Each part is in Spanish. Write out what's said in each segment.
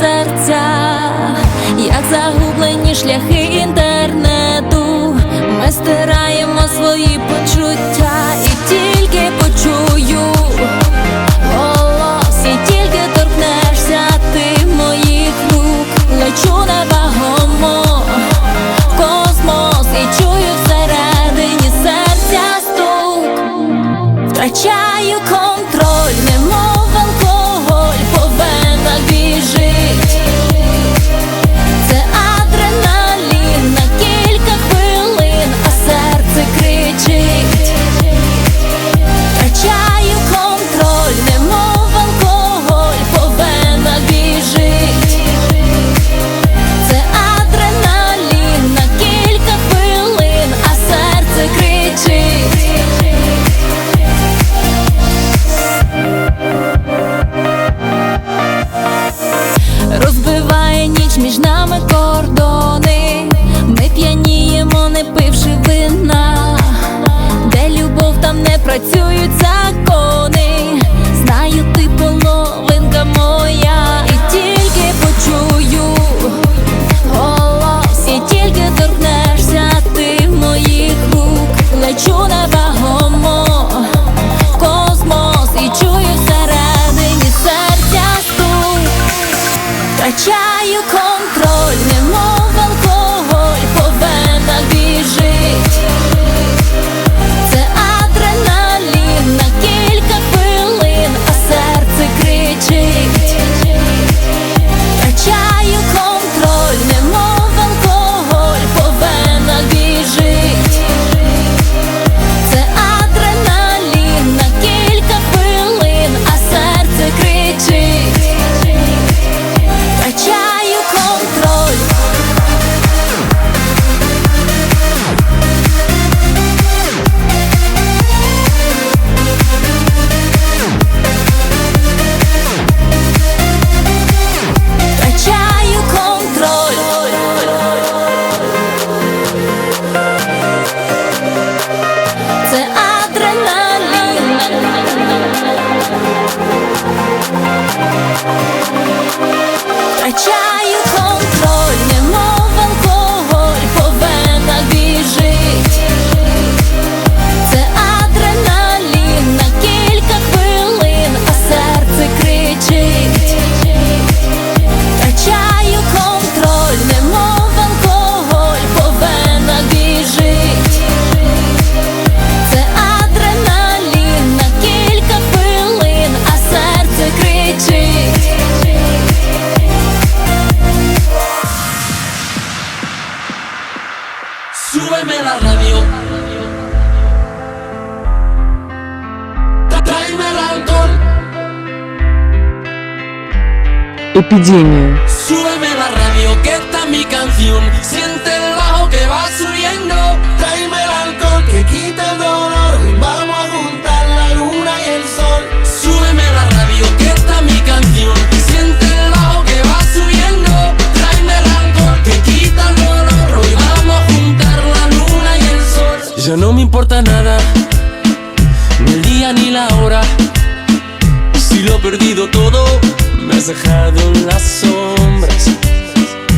серця, як загублені шляхи інтернету. Ми стираємо свої почуття і тільки почую голос, і тільки торкнешся ти моїх рук, лечу невагомо в космос і чую всередині серця стук. Втрачаю контроль, там Эпидемия. Súbeme la radio, que esta es mi canción. Siente el bajo que va subiendo. Tráeme el alcohol que quita el dolor. Vamos a juntar la luna y el sol. Súbeme la radio, que esta es mi canción. Siente el bajo que va subiendo. Tráeme el alcohol que quita el dolor. Hoy vamos a juntar la luna y el sol. Ya no me importa nada, ni el día ni la hora. Si lo he perdido todo, me has dejado en las sombras.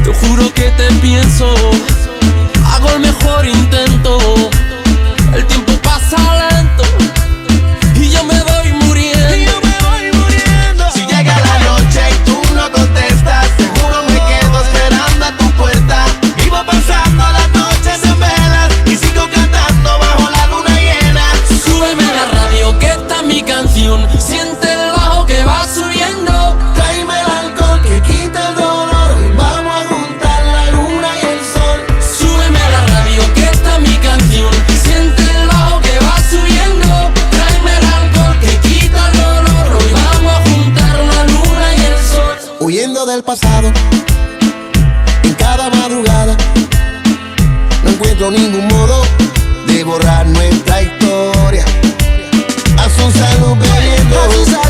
Te juro que te pienso, hago el mejor intento. El tiempo pasa lento madrugada. No encuentro ningún modo de borrar nuestra historia. A salud bebiendo.